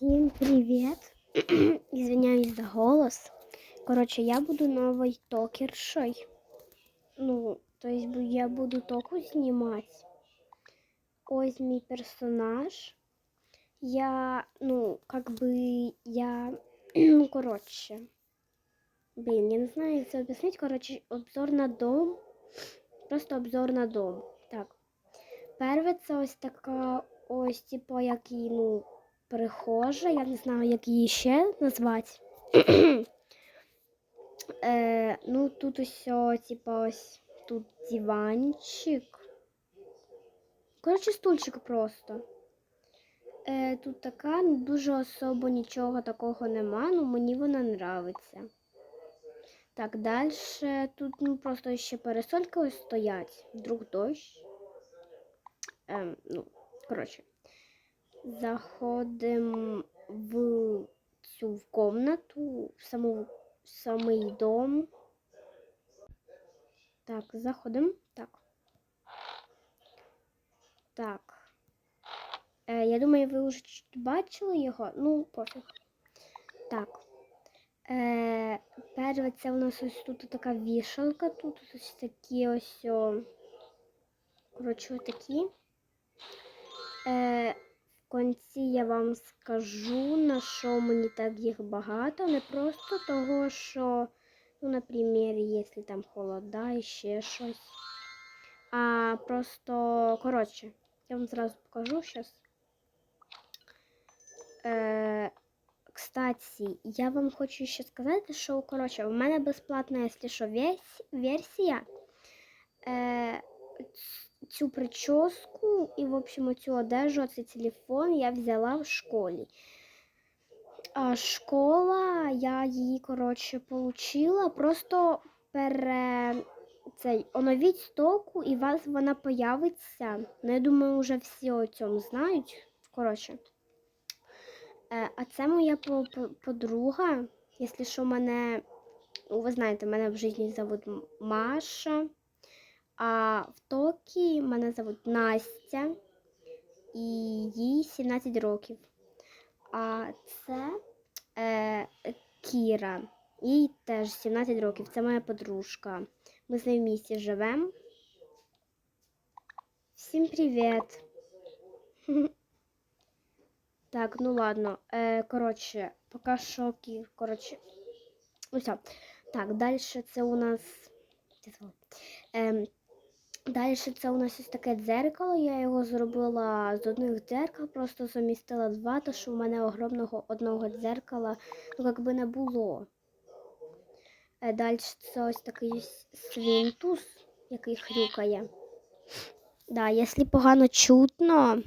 Всем привет! Извиняюсь за голос. Короче, я буду новой токершей. Ну, то есть я буду току снимать. Ось мій персонаж. Я, ну, как бы, я, ну, короче. Блин, я не знаю, як це об'яснити. Короче, обзор на дом. Просто обзор на дом. Так. Перше, це ось така, ось, типу, як і, ну, прихожа, я не знаю, як її ще назвати. е, ну, тут усе, типу, ось тут диванчик. Коротше, стульчик просто. Е, тут така, ну, дуже особо нічого такого нема, ну мені вона нравиться. Так, далі тут ну, просто ще парасольки ось стоять. Вдруг дощ. Ем, ну, коротше. Заходимо в цю в комнату, в саму самий дом. Так, заходимо. Так. Так. Е, я думаю, ви вже бачили його. Ну, пофіг. Так. Е, перше, це у нас ось тут така вішалка. Тут ось такі ось. О, коротше, такі. Е, кінці я вам скажу, на що мені так їх багато. Не просто того, що, ну, наприклад, якщо там холода і ще щось. А просто, коротше, я вам зразу покажу зараз. Е, кстати, я вам хочу ще сказати, що, коротше, у мене безплатна, якщо що, версія. Е, цю прическу і, в общем, цю одежу, цей телефон я взяла в школі. А школа, я її, коротше, получила. Просто пере... цей, оновіть стоку і вас вона появиться. Ну, я думаю, вже всі о цьому знають. Коротше. Е, а це моя по- по- подруга. Якщо що, мене, ну, ви знаєте, мене в житті зовут Маша. А в Токі мене зовут Настя, і їй 17 років. А це е, Кіра, їй теж 17 років. Це моя подружка. Ми з нею в місті живемо. Всім привіт! Так, ну ладно. Е, коротше, поки що Кі- коротше. Ну все. Так, далі це у нас. Ем, Далі це у нас ось таке дзеркало. Я його зробила з одних дзеркал, просто замістила два, тому що в мене огромного одного дзеркала ну, як би не було. Далі це ось такий с- свинтус, який хрюкає. Да, якщо погано чутно,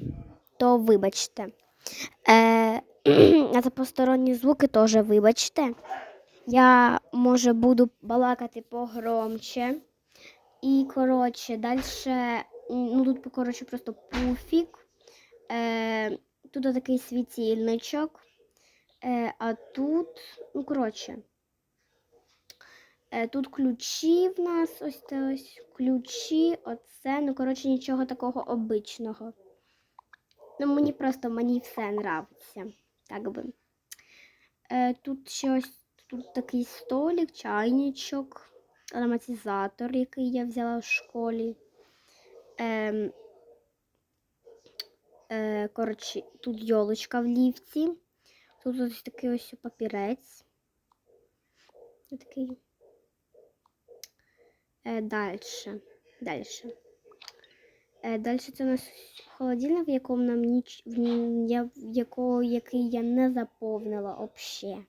то вибачте. Е, а за посторонні звуки теж вибачте. Я, може, буду балакати погромче. І, коротше, далі, ну тут, коротше, просто пуфік. Е, тут такий світильничок. Е, а тут, ну, коротше, е, тут ключі в нас, ось це ось ключі, оце, ну, коротше, нічого такого обичного. Ну, мені просто мені все нравиться. Так би. Е, тут ще ось тут такий столик, чайничок ароматизатор, який я взяла в школі. Ем, е, коротше, тут йолочка в ліфті. Тут ось такий ось папірець. Ось Такий. Е, далі. Далі. Е, далі це у нас холодильник, в якому нам ніч, в, я, якого, який я не заповнила взагалі.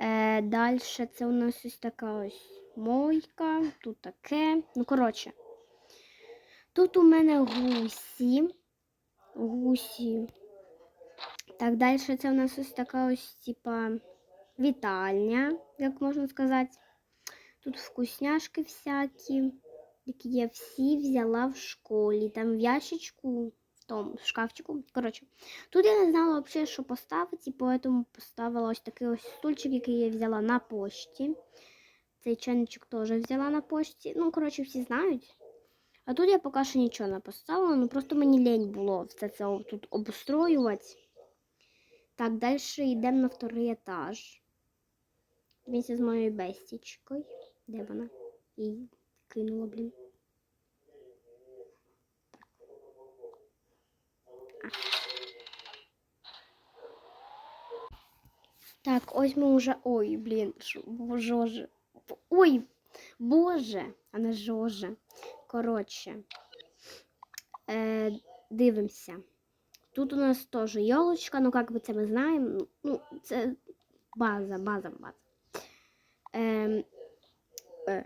Е, далі це у нас ось така ось мойка, тут таке. Ну, коротше, тут у мене гусі. Гусі. Так, далі це у нас ось така ось, типа, вітальня, як можна сказати. Тут вкусняшки всякі, які я всі взяла в школі. Там в ящичку, в тому в шкафчику. Коротше, тут я не знала взагалі, що поставити, і поэтому поставила ось такий ось стульчик, який я взяла на пошті. Цей чайничок теж взяла на пошті. Ну, коротше, всі знають. А тут я поки що нічого не поставила, ну просто мені лень було все це тут обустроювати. Так, далі йдемо на вторий етаж. Вместе з моєю бестічкою. Де вона? Її кинула, блін. Так, ось ми вже. Ой, блін, що- боже. Ой, боже, а не жоже. Коротше. Е, дивимося. Тут у нас теж йолочка, ну як би це ми знаємо. Ну, це база, база, база. Ем, е.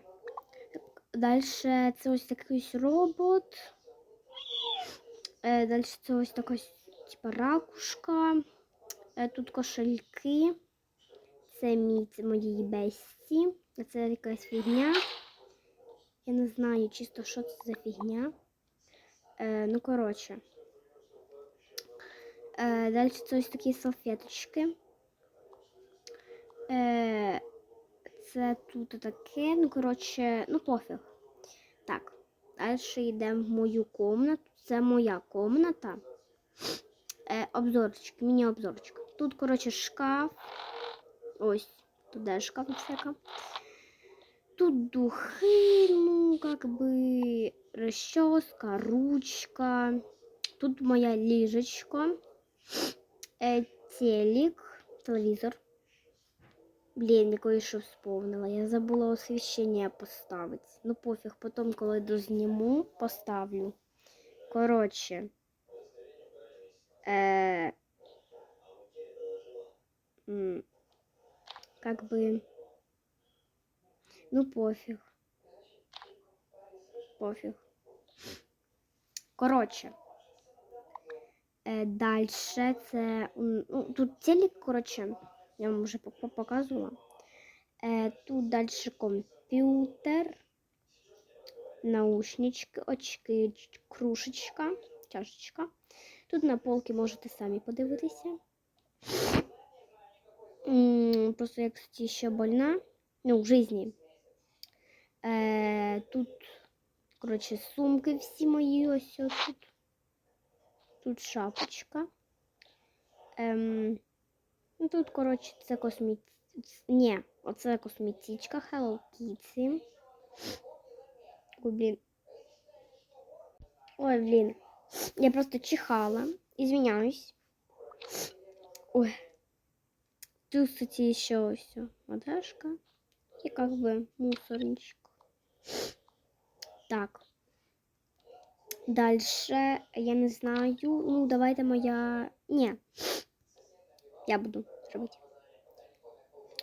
Далі це ось такий робот. Е, далі це ось така типа ракушка. Е, тут кошельки. Це мій, це моєї бесті. А Це якась фігня. Я не знаю чисто, що це за фігня. Е, ну, коротше. Е, далі це ось такі салфеточки. Е, це тут таке, ну, коротше, ну пофіг. Так, далі йдемо в мою комнату. Це моя комната. Е, обзорчик, міні-обзорчик. Тут, коротше, шкаф. Ось, тут де шкаф всяка. Тут духи, ну, как бы, расческа, ручка. Тут моя ліжечко. Е, телек, телевізор. Блін, я кое-що вспомнила. Я забула освіщення поставити. Ну пофіг, потім, коли дозніму, поставлю. Коротше. Е, м, как бы... Ну, пофіг. Пофіг. Коротше. Е, далі це. Ну, тут телек, коротше, я вам по- показувала. Е, тут далі комп'ютер, наушнички, очки, кружечка, чашечка. Тут на полки можете самі подивитися. Просто я, кстати, ще больна. Ну, в житті. Е, тут, коротше, сумки всі ось тут. Тут шапочка. Ем, ну, тут, коротше, це космі... Ні, оце косметичка Hello Kitty. Ой, блін. Ой, блін. Я просто чихала. Извиняюсь. Ой. Тут, кстати, еще все. Водашка. И как бы мусорничек. Так. Дальше, я не знаю. Ну, давайте моя... Не. Я буду робити.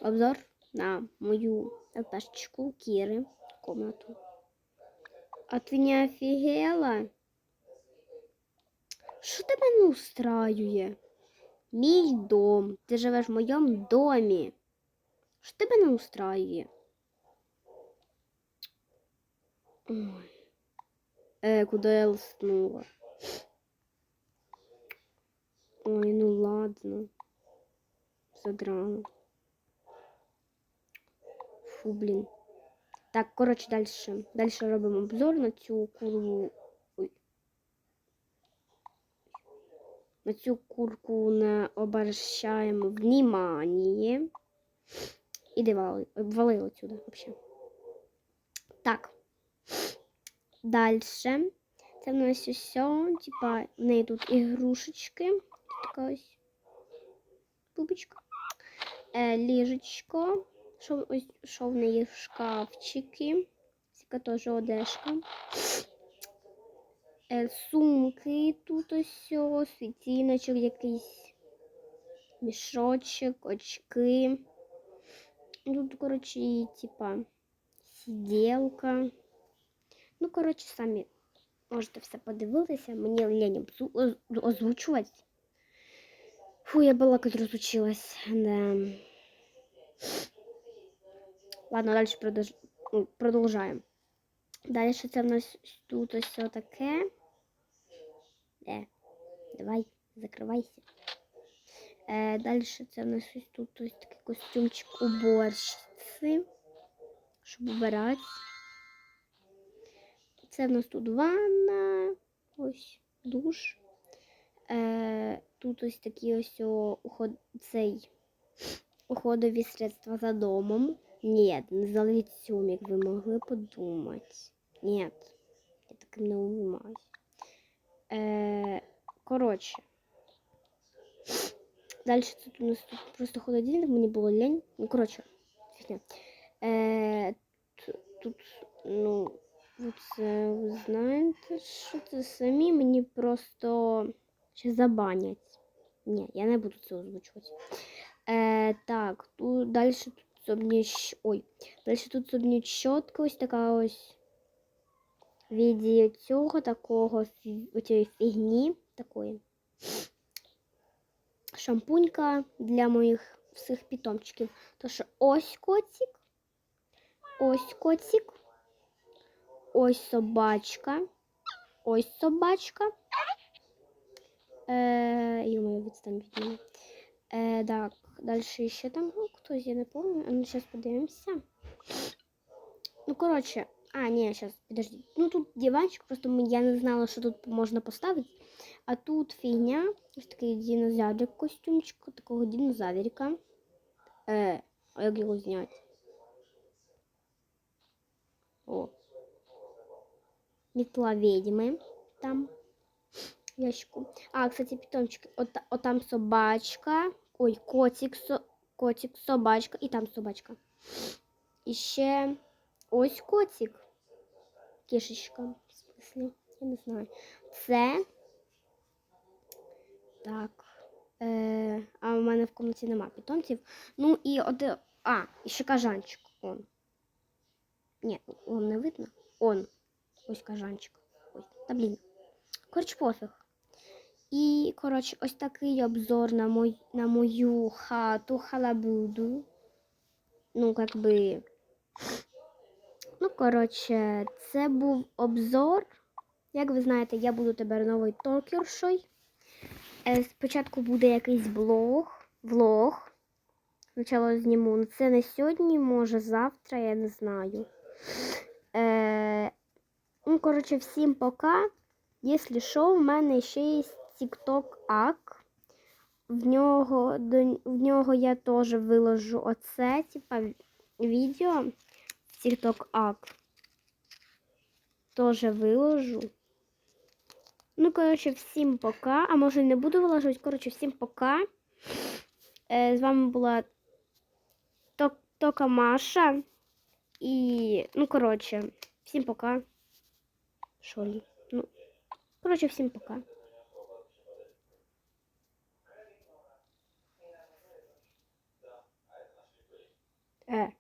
Обзор на мою ЛПшечку Кири комнату. А ты не офігела? Що тебе не устраює? Мій дом. Ти живеш в моєму домі. Що тебе не устраює? Ой. Е, куди я лиснула? Ой, ну ладно. Задрала. Фу, блін. Так, коротше, далі. Далі робимо обзор на цю курву. Ой. На цю курку не обращаємо внимание. І вали, валили отсюда вообще. Так. Далі. Це в нас усе. Типа, в неї тут ігрушечки. Така ось бубочка. Е, ліжечко. Що, ось, що в неї шкафчики. Це теж одежка. Е, сумки тут ось, світіночок якийсь, мішочок, очки. Тут, коротше, і, типа, сиделка. Ну, коротше, самі можете все подивитися. Мені лень озвучувати. Фу, я балакать розучилась. Да. Ладно, далі ну, продовжаємо. Далі це в нас тут ось таке. Е, давай, закривайся. Е, далі це в нас ось тут ось такий костюмчик уборщиці, щоб убирати. Це в нас тут ванна, ось душ. Е, тут ось такі ось о, уход... цей уходові средства за домом. Ні, не за лицом, як ви могли подумати. Ні, я таким не умимаюсь. Е, коротше. Далі тут у нас тут просто холодильник, мені було лень. Ну, коротше, фігня. Е, т- тут, ну, ви це ви знаєте, що це самі мені просто ще забанять. Ні, я не буду це озвучувати. Е, так, тут далі тут зубні щ- Ой, далі тут зубні щотка, ось така ось В віді цього такого оцієї фігні такої. Шампунька для моїх всіх питомчиків. То що ось котик, ось котик, ось собачка, ось собачка. Е, Йо-моє, відстань від мене. Е, так, далі ще там хтось, я не пам'ятаю. А ну, зараз подивимося. Ну, коротше, а, ні, зараз, подожди. Ну, тут диванчик, просто я не знала, що тут можна поставити. А тут фігня, ось такий динозаврик костюмчик, такого динозаврика. Е, а як його зняти? О. Метла ведьми там. Ящику. А, кстати, питомчики. От, от там собачка. Ой, котик, со, котик, собачка. І там собачка. І ось котик. Кішечка. В смысле, я не знаю. Це. Так. Е, а в мене в кімнаті нема питомців. Ну і от. А, і ще кажанчик. Он. Ні, он не видно. Он. Ось кажанчик. Ой, та блін. Коротше, пофіг. І, коротше, ось такий обзор на, мой, на мою хату халабуду. Ну, как би. Ну, коротше, це був обзор. Як ви знаєте, я буду тепер новою токершою. Е, Спочатку буде якийсь блог, влог. Спочатку зніму. Ну, це не сьогодні, може завтра, я не знаю. Е, ну, коротше, всім пока. Якщо що, в мене ще є TikTok ак. В нього, до, в нього я теж виложу оце, типа, відео. TikTok ак. Теж виложу. Ну, коротше, всім пока. А може не буду виложувати. Коротше, всім пока. Е, з вами була Ток- Тока Маша. І, ну, коротше, всім пока. Що ли? Ну, коротше, всім пока. Е.